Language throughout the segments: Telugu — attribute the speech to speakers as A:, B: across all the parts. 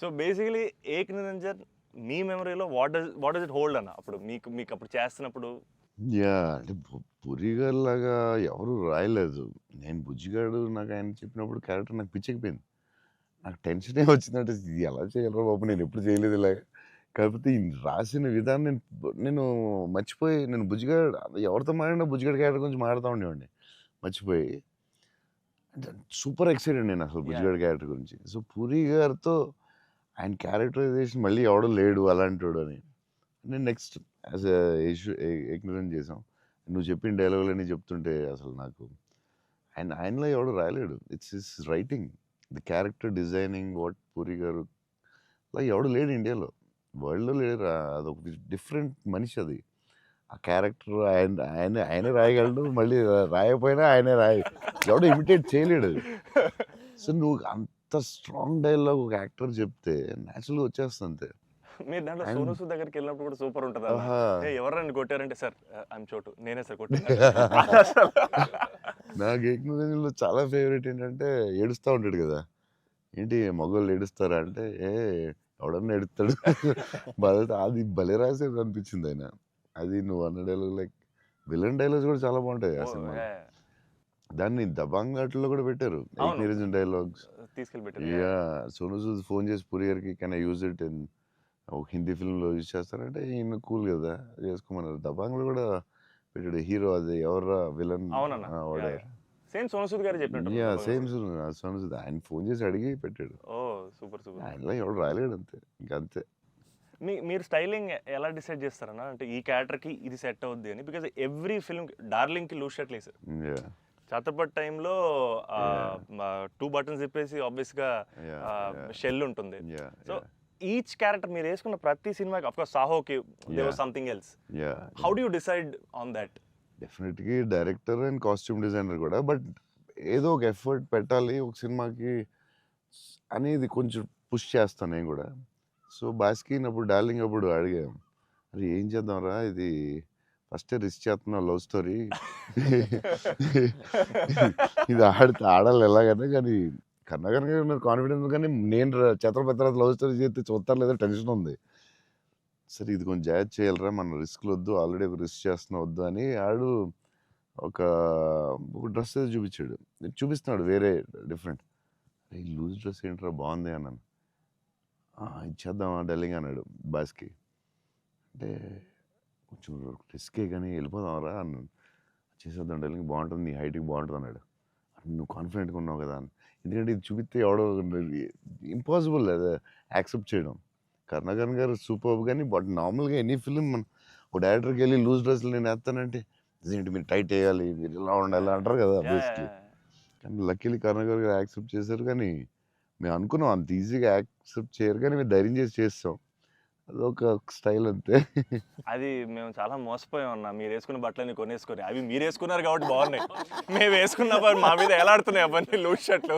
A: సో బేసికలీ ఏక్ నిరంజన్ మీ మెమరీలో what does what does it hold అన్న? అప్పుడు మీకు మీకు అప్పుడు చేస్తున్నప్పుడు?
B: యా అంటే పు- పురి గారు లాగా ఎవరు రాయలేదు. నేను బుజ్జిగాడు నాకు ఆయన చెప్పినప్పుడు క్యారెక్టర్ నాకు పిచ్చెక్కిపోయింది. నాకు టెన్షనే వచ్చిందంటే ఇది ఎలా చేయగలరా బాబు? నేను ఎప్పుడు చేయలేదు ఇలాగ. కాకపోతే రాసిన విధానం నేను నేను మర్చిపోయి నేను బుజ్జిగాడు ఎవరితో మాట్లాడినా బుజ్జిగాడు క్యారెక్టర్ గురించి మాట్లాడుతూ ఉండేవాడిని. మర్చిపోయి. అంటే సూపర్ ఎక్సైటెడ్ నేను అసలు బుజ్జిగాడు క్యారెక్టర్ గురించి. సో పూరి గారితో ఆయన క్యారెక్టరైజేషన్ మళ్ళీ ఎవడో లేడు అలాంటి అని నేను నెక్స్ట్ యాజ్ ఇష్యూ ఎగ్నరెంట్ చేసాం నువ్వు చెప్పిన డైలాగులన్నీ చెప్తుంటే అసలు నాకు ఆయన ఆయనలో ఎవడు రాయలేడు. It's is writing the character designing what Puri గారు అలా ఎవడు లేడు ఇండియాలో. వరల్డ్లో లేడు అది అదొక డిఫరెంట్ మనిషి అది. ఆ క్యారెక్టర్ ఆయన ఆయన ఆయనే రాయగలడు మళ్ళీ రాయకపోయినా ఆయనే రాయ ఎవడు ఇమిటేట్ చేయలేడు. సో నువ్వు అంత స్ట్రాంగ్ డైలాగ్ ఒక యాక్టర్ చెప్తే న్యాచురల్గా వచ్చేస్తుంది అంతే
A: మీరు దాంట్లో సోను సూద్ దగ్గరికి వెళ్ళినప్పుడు కూడా సూపర్ ఉంటుంది ఎవరన్నా కొట్టారంటే సార్ ఐమ్ చోటు. నేనే సార్ కొట్టాను.
B: నాకు ఏకనలో చాలా ఫేవరెట్ ఏంటంటే ఏడుస్తూ ఉంటాడు కదా. ఏంటి మగవాళ్ళు ఏడుస్తారా అంటే ఏ ఎవడన్నా ఏడుస్తాడు. బాధ అది భలే రాసేది అనిపించింది ఆయన. అది నువ్వు అన్న డైలాగ్ లైక్ విలన్ డైలాగ్స్ కూడా చాలా బాగుంటాయి ఆ సినిమా దాన్ని దబాంగ్ ఆటలో కూడా పెట్టారు. నిరంజన్ డైలాగ్స్
A: తీసుకెళ్ళి పెట్టారు
B: యా సోను సూద్ ఫోన్ చేసి పురియర్కి can I use it in ఒక హిందీ ఫిల్మ్లో యూజ్ చేస్తారంటే ఈయన కూల్ కదా చేసుకోమన్నారు. దబాంగ్లో కూడా పెట్టాడు. హీరో అది ఎవరా విలన్ వాడే
A: సేమ్ సోను సూద్ గారు చెప్పినట్టు
B: యా సేమ్ సోను సూద్ ఆయన ఫోన్ చేసి అడిగి పెట్టాడు.
A: ఓ సూపర్ సూపర్.
B: ఆయనలో ఎవడు రాలేడు అంతే. ఇంకా అంతే.
A: మీ మీరు స్టైలింగ్ ఎలా డిసైడ్ చేస్తారన్న? అంటే ఈ క్యారెక్టర్కి ఇది సెట్ అవుద్ది అని. బికాజ్ ఎవ్రీ ఫిల్మ్ డార్లింగ్కి లూజ్ షర్ట్ వేసారు
B: యా
A: ఛత్రపతి టైంలో టూ బటన్స్ చెప్పేసి ఆబ్వియస్గా
B: యా
A: షెల్ ఉంటుంది. So, ఈచ్ క్యారెక్టర్ మీరు వేసుకున్న ప్రతి సినిమాకి of course సాహోకి Devara
B: Yeah.
A: Something else
B: yeah
A: how do you decide on that
B: డెఫినెట్గా డైరెక్టర్ అండ్ కాస్ట్యూమ్ డిజైనర్ కూడా బట్ ఏదో ఒక ఎఫర్ట్ పెట్టాలి ఒక సినిమాకి అనేది కొంచెం పుష్ చేస్తాను నేను కూడా. సో బాస్కిన్ అప్పుడు డార్లింగ్ అప్పుడు అడిగాం అరే ఏం చేద్దాంరా? ఇది ఫస్ట్ రిస్క్ చేస్తున్నావు లవ్ స్టోరీ. ఇది ఆడితే ఆడాలి ఎలాగైనా కానీ కన్నగర్ గారు కాన్ఫిడెన్స్ కానీ నేను ర- ఛత్రపతి తర్వాత లవ్ స్టోరీ చేస్తే చూస్తారు లేదో టెన్షన్ ఉంది. సరే ఇది కొంచెం జాగ్రత్త చేయాలరా మన రిస్క్లు వద్దు ఆల్రెడీ ఒక రిస్క్ చేస్తున్నా వద్దు అని ఆడు ఒక ఒక డ్రెస్ ఏదో చూపించాడు. చూపిస్తున్నాడు వేరే డిఫరెంట్. ఈ లూజ్ డ్రెస్ ఏంట్రా బాగుంది అన్నాను. ఇచ్చేద్దామా డల్లింగ్ అన్నాడు బాస్కి అంటే కొంచెం రిస్కే కానీ వెళ్ళిపోదాంరా అన్నాను చేసేద్దాం డల్లింగ్ బాగుంటుంది నీ హైట్కి బాగుంటుంది అన్నాడు. "అరే, నువ్వు కాన్ఫిడెంట్గా ఉన్నావు కదా అని. ఎందుకంటే ఇది చూపిస్తే ఎవడో ఇంపాసిబుల్ అది యాక్సెప్ట్ చేయడం. కర్ణాకర్ గారు సూపర్ కానీ బట్ నార్మల్గా ఎనీ ఫిలిం మన ఒక డైరెక్టర్కి వెళ్ళి లూజ్ డ్రెస్లు నేను వేస్తానంటే ఇదేంటి మీరు టైట్ వేయాలి మీరు ఇలా ఉండాలి అంటారు కదా బేసిక్లీ కానీ లక్కీలీ కర్ణాకర్ గారు యాక్సెప్ట్ చేశారు కానీ మేము అనుకున్నాం అంత ఈజీగా యాక్సెప్ట్ చేయరు కానీ మేము ధైర్యం చేసి చేస్తాం. అదొక స్టైల్ అంతే.
A: అది మేము చాలా మోసపోయాం అన్న. మీరు వేసుకున్న బట్టలన్నీ కొనేసుకొని. అవి మీరు వేసుకున్నారు కాబట్టి బాగున్నాయి. మేము వేసుకున్న మా మీద ఎలాడుతున్నాయి అవన్నీ లూజ్ షర్ట్లు?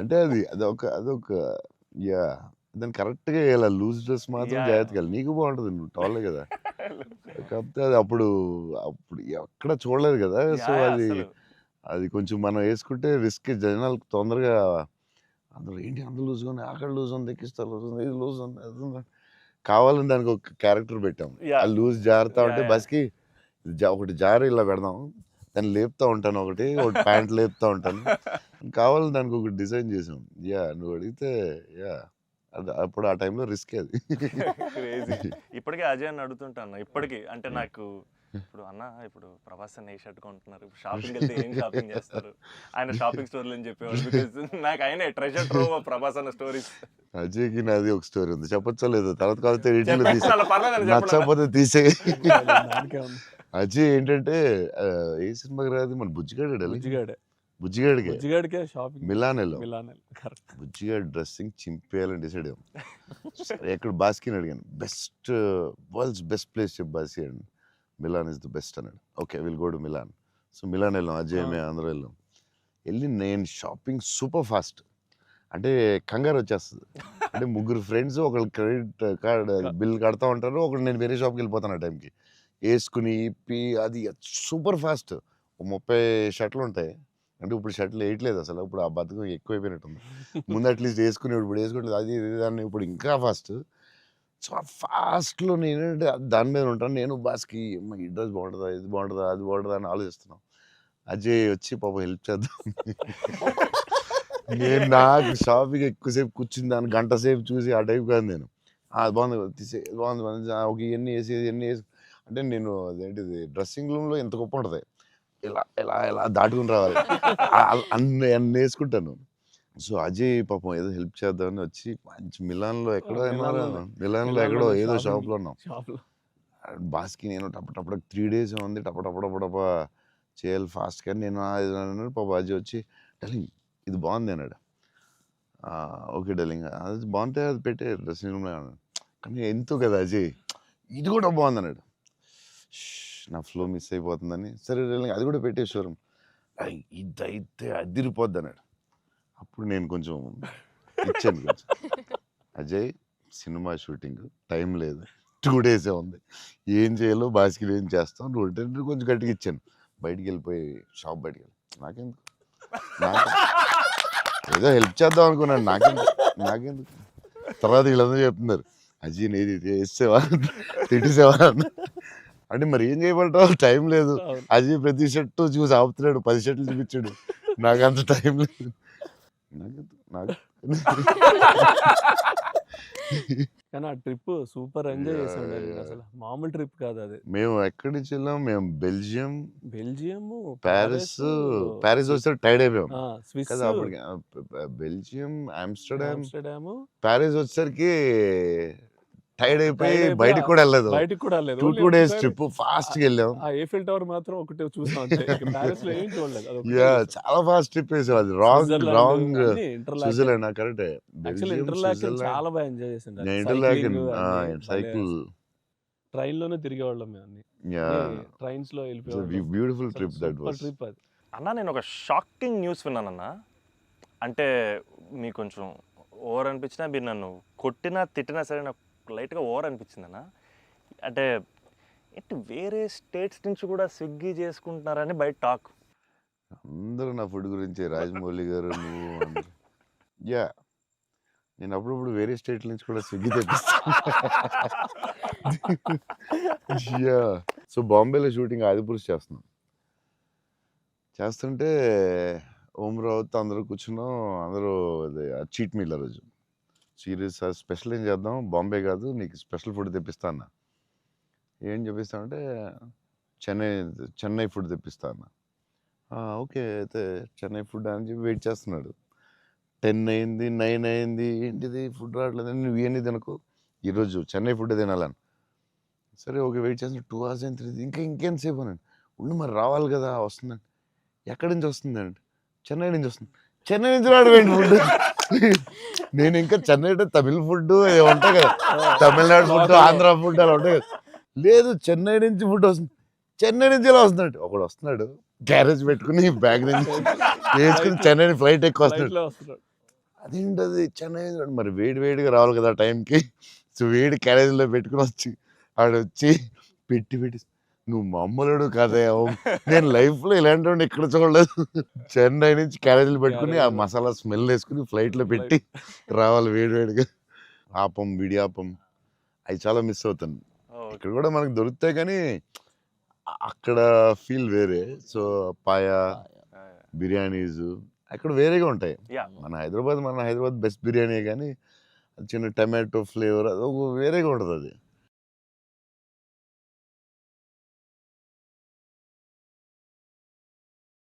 B: అంటే అది అదొక అదొక యా దాన్ని కరెక్ట్గా వేయాలి. లూజ్ డ్రెస్ మాత్రం. జాగ్రత్తగా. నీకు బాగుంటుంది నువ్వు టాలే కదా. కాకపోతే అది అప్పుడు అప్పుడు ఎక్కడ చూడలేదు కదా. సో అది. అది కొంచెం మనం వేసుకుంటే రిస్క్ జనాలకు తొందరగా అందరూ ఏంటి అంత లూజ్ ఉంది? అక్కడ లూజ్ ఉంది ఎక్కిస్తా లూజ్ ఉంది ఇది లూజ్ ఉంది అది ఉంది. కావాలని దానికి ఒక క్యారెక్టర్ పెట్టాం. ఆ లూజ్ జారుతా ఉంటే. బస్కి ఒకటి జారి ఇలా పెడదాం. దాన్ని లేపుతా ఉంటాను ఒకటి ఒకటి ప్యాంట్ లేపుతా ఉంటాను. కావాలని దానికి ఒకటి డిజైన్ చేసాం. యా నువ్వు అడిగితే యా అది అప్పుడు ఆ టైంలో రిస్క్ అది.
A: ఇప్పటికే అజయ్ అని అడుగుతుంటాను. ఇప్పటికి అంటే నాకు ఇప్పుడు అన్న ఇప్పుడు ప్రభాస్ అన్న ఏ షర్ట్ కొంటున్నారు? షాపింగ్ వెళ్తే ఏం షాపింగ్ చేస్తారు? ఆయన షాపింగ్ స్టోర్లు అని చెప్పేవాడు బికాజ్ నాకు ఆయన ట్రెజర్ ట్రో ప్రభాస్ అన్న స్టోరీస్
B: అజయ్కి నాది ఒక స్టోరీ ఉంది. చెప్పొచ్చా లేదు? తర్వాత కాకపోతే ఎడిట్లో నచ్చకపోతే తీసే అజయ్ ఏంటంటే ఏ సినిమాకి రాదు? మన బుజ్జిగాడు
C: బుజ్జిగాడే.
B: బుజ్జిగాడికి?
C: బుజ్జిగాడికే shopping
B: Milan
C: Milan
B: Bujjigadu dressing చింపేయాలని decide అయ్యాం. సరే ఎక్కడ బాస్కిని అడిగాను. బెస్ట్ వరల్డ్స్ బెస్ట్ ప్లేస్ చెప్పు బాస్కి అండి మిలాన్ ఇస్ ద బెస్ట్ అన్నాడు. Okay will go to Milan. So Milan వెళ్ళాం అజయ్ మేము అందరూ వెళ్ళాం. వెళ్ళి నేను షాపింగ్ సూపర్ ఫాస్ట్. అంటే కంగారు వచ్చేస్తుంది. అంటే ముగ్గురు ఫ్రెండ్స్ ఒకళ్ళు క్రెడిట్ కార్డ్ బిల్ కడతా ఉంటారు ఒకళ్ళు నేను వేరే షాప్కి వెళ్ళిపోతాను ఆ టైంకి. వేసుకుని ఇప్పి అది సూపర్ ఫాస్ట్. ముప్పై షర్ట్లు ఉంటాయి. అంటే ఇప్పుడు షర్ట్లు వేయట్లేదు అసలు. ఇప్పుడు ఆ బతుకు ఎక్కువైపోయినట్టుంది. ముందు అట్లీస్ట్ వేసుకుని ఇప్పుడు వేసుకోవట్లేదు అది దాన్ని ఇప్పుడు ఇంకా ఫాస్ట్. సో ఆ ఫాస్ట్లో నేను దాని మీద ఉంటాను. నేను బాస్కి ఈ డ్రెస్ బాగుంటుందా ఇది బాగుంటుందా అది బాగుంటుందా అని ఆలోచిస్తున్నాం. అజయ్ వచ్చి పాప హెల్ప్ చేద్దాం నేను నాకు షాపింగ్ ఎక్కువసేపు కూర్చుని దాన్ని గంట సేపు చూసి ఆ టైప్ కాదు నేను. అది బాగుంది తీసే బాగుంది బాగుంది ఒక ఇవన్నీ వేసి ఇవన్నీ వేసి అంటే నేను అదేంటిది డ్రెస్సింగ్ రూమ్లో ఎంత గొప్ప ఉంటుంది. ఇలా ఇలా ఇలా దాటుకుని రావాలి. అన్ని అన్ని వేసుకుంటాను. సో అజయ్ పాపం ఏదో హెల్ప్ చేద్దామని వచ్చి మంచి మిలాన్లో ఎక్కడో
C: మిలాన్లోనే.
B: మిలాన్లో ఎక్కడో ఏదో. షాప్లో ఉన్నాం బాస్కి నేను టప టప త్రీ డేస్ ఉంది టప టప టప టప చేయాలి ఫాస్ట్ కానీ నేను ఇది అన్నాడు. పాప అజయ్ వచ్చి డలింగ్ ఇది బాగుంది అన్నాడు. "ఆ, ఓకే డలింగ్ అది బాగుంటే అది పెట్టే డ్రెస్సింగ్ రూమ్లో అన్నాడు కానీ ఎంతో కదా అజయ్? ఇది కూడా బాగుంది అన్నాడు. "ష్, నా ఫ్లో మిస్ అయిపోతుందని. సరే డలింగ్ అది కూడా పెట్టే షోరూమ్. ఇదైతే అదిరిపోద్ది అన్నాడు. అప్పుడు నేను కొంచెం ఇచ్చాను కొంచెం. అజయ్ సినిమా షూటింగ్ టైం లేదు. టూ డేసే ఉంది. ఏం చేయాలో బాస్కిల్ ఏం చేస్తాం అంటే కొంచెం గట్టిగా ఇచ్చాను. బయటికి వెళ్ళిపోయి షాప్ బయటికి వెళ్ళి. నాకెందుకు? నాకు ఏదో హెల్ప్ చేద్దాం అనుకున్నాను. నాకెందుకు? నాకెందుకు? తర్వాత వీళ్ళందరూ చెప్తున్నారు. అజీ నేది ఇది వేసేవా తిట్టేసేవా? అన్న. అంటే మరి ఏం చేయమంటావు టైం లేదు. అజీ ప్రతి షర్టు చూసి ఆపుతున్నాడు. పది షర్ట్లు చూపించాడు. నాకు అంత టైం లేదు.
C: కానీ ఆ ట్రిప్ సూపర్ ఎంజాయ్ చేసాడు. అసలు మామూలు ట్రిప్ కాదు అది.
B: మేము ఎక్కడి నుంచి వెళ్ళాం? మేము బెల్జియం
C: బెల్జియం
B: ప్యారిస్ ప్యారిస్ వస్తే టైర్డ్ అయిపోయాం.
C: స్విస్.
B: Belgium Amsterdam. ప్యారిస్ వచ్చేసరికి టైర్డ్ అయిపోయి బయటకు కూడా వెళ్ళలేదు.
C: బయటికి కూడా లేదు
B: టూ టూ డేస్ ట్రిప్ ఫాస్ట్గా వెళ్ళాం.
C: ఆ ఏఫిల్ టవర్ మాత్రం ఒకటే చూసాం అంతే. ప్యారిస్లో ఏం చూడలేదు.
B: యా. చాలా ఫాస్ట్ ట్రిప్ వేసాం అది రాంగ్
C: స్విట్జర్లాండ్
B: రాంగ్
C: అన్ని.
B: స్విట్జర్లాండ్ కరెక్ట్
C: యాక్చువల్లీ చాలా బాగా ఎంజాయ్ చేసిండు
B: ఇంటర్లాకెన్ సైకిల్
C: ట్రైన్లోనే తిరిగేవాళ్ళం మేము అన్ని.
B: యా.
C: ట్రైన్స్లో వెళ్ళిపోయాం
B: beautiful trip that was
C: trip అది.
A: అన్న నేను ఒక షాకింగ్ న్యూస్ విన్నానన్న అంటే మీకు కొంచెం ఓవర్ అనిపించినా మీరు నన్ను కొట్టినా తిట్టినా సరే నాకు లైట్గా ఓవర్ అనిపించింది అన్న అంటే ఏంటి వేరే స్టేట్స్ నుంచి కూడా స్విగ్గీ చేసుకుంటున్నారని బయట టాక్.
B: అందరూ నా ఫుడ్ గురించి. రాజమౌళి గారు నువ్వు యా. నేను అప్పుడప్పుడు వేరే స్టేట్ నుంచి కూడా స్విగ్గీ తెప్పిస్తాను యా. సో బాంబేలో షూటింగ్ ఆదిపురుష్ చేస్తున్నాం. చేస్తుంటే ఓం రావుత్ అందరూ కూర్చున్నాం. అందరూ అది చీట్ మీల్ ఆ రోజు. సీరియస్ స్పెషల్ ఏం చేద్దాం? బాంబే కాదు నీకు స్పెషల్ ఫుడ్ తెప్పిస్తా అన్న. ఏం చెప్పిస్తామంటే చెన్నై చెన్నై ఫుడ్ తెప్పిస్తా అన్న. ఓకే అయితే చెన్నై ఫుడ్ అని చెప్పి వెయిట్ చేస్తున్నాడు. టెన్ అయింది నైన్ అయింది ఏంటిది ఫుడ్ రావట్లేదు నువ్వు ఇవన్నీ తినకు. ఈరోజు చెన్నై ఫుడ్ తినాలని. సరే ఓకే వెయిట్ చేస్తున్నా టూ అవర్స్ అయింది త్రీ ఇంకా ఇంకేం సేపు అనండి ఉండి మరి రావాలి కదా వస్తుందండి ఎక్కడి నుంచి వస్తుందండి? చెన్నై నుంచి వస్తుంది. చెన్నై నుంచి రావడం ఫుడ్ నేను ఇంకా చెన్నై అంటే తమిళ ఫుడ్ ఉంటాయి కదా. తమిళనాడు ఫుడ్ ఆంధ్ర ఫుడ్ అలా ఉంటాయి కదా. లేదు చెన్నై నుంచి ఫుడ్ వస్తుంది. చెన్నై నుంచి ఇలా వస్తున్నాడు? ఒకడు వస్తున్నాడు గ్యారేజ్ పెట్టుకుని బ్యాగ్ నుంచి వేసుకుని చెన్నై ఫ్లైట్ ఎక్కువ వస్తున్నాడు. అదేంటది? చెన్నై మరి వేడి వేడిగా రావాలి కదా టైంకి. సో వేడి క్యారేజ్లో పెట్టుకుని వచ్చి ఆడు వచ్చి పెట్టి పెట్టి నువ్వు మామూలుడు కదా నేను లైఫ్లో ఇలాంటి వాడిని ఎక్కడ చూడలేదు. చెన్నై నుంచి క్యారేజీలు పెట్టుకుని ఆ. మసాలా స్మెల్ వేసుకుని ఫ్లైట్లో పెట్టి రావాలి వేడి వేడిగా. ఆపం విడియాపం. అవి చాలా మిస్ అవుతాను. ఇక్కడ కూడా మనకు దొరుకుతాయి కానీ అక్కడ ఫీల్ వేరే. సో పాయా బిర్యానీస్ అక్కడ వేరేగా ఉంటాయి. మన హైదరాబాద్ మన హైదరాబాద్ బెస్ట్ బిర్యానీ కానీ చిన్న టమాటో ఫ్లేవర్ అది వేరేగా ఉంటుంది అది